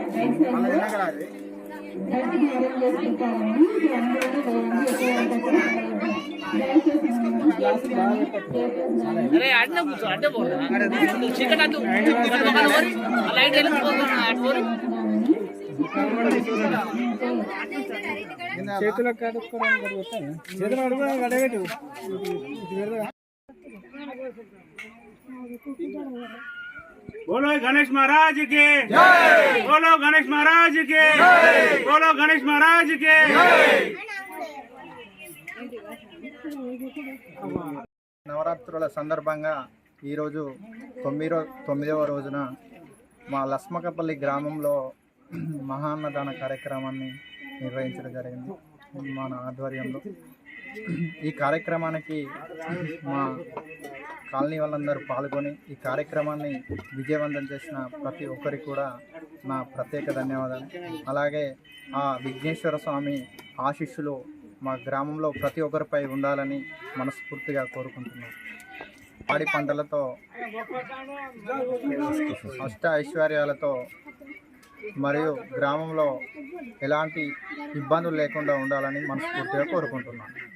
దయచేసి అందరికీ వేయండి ఎక్కువ అరే అడ్డ కూర్చో అడ్డ పోరా చీకటి అడ్డు పక్కన పోరి ఆ లైట్ వెళ్ళిపోతున్నా అటు పోరి చేతులకు కడుక్కోవడానికి కడుగుతాను చేతులు కడుక్కోవడానికి కడగట్టు ఇటు పెడదా बोलो गणेश महाराज की बोलो गणेश महाराज की बोलो गणेश महाराज की నవరాత్రుల సందర్భంగా ఈరోజు తొమ్మిదో తొమ్మిదవ రోజున మా లస్మకపల్లి గ్రామంలో మహాన్నదాన కార్యక్రమాన్ని నిర్వహించడం జరిగింది మన ఆధ్వర్యంలో. ఈ కార్యక్రమానికి మా కాలనీ వాళ్ళందరూ పాల్గొని ఈ కార్యక్రమాన్ని విజయవంతం చేసిన ప్రతి ఒక్కరికి కూడా నా ప్రత్యేక ధన్యవాదాలు. అలాగే ఆ విఘ్నేశ్వర స్వామి ఆశీస్సులు మా గ్రామంలో ప్రతి ఒక్కరిపై ఉండాలని మనస్ఫూర్తిగా కోరుకుంటున్నాను పాడి పంటలతో అష్ట ఐశ్వర్యాలతో మరియు గ్రామంలో ఎలాంటి ఇబ్బందులు లేకుండా ఉండాలని మనస్ఫూర్తిగా కోరుకుంటున్నాను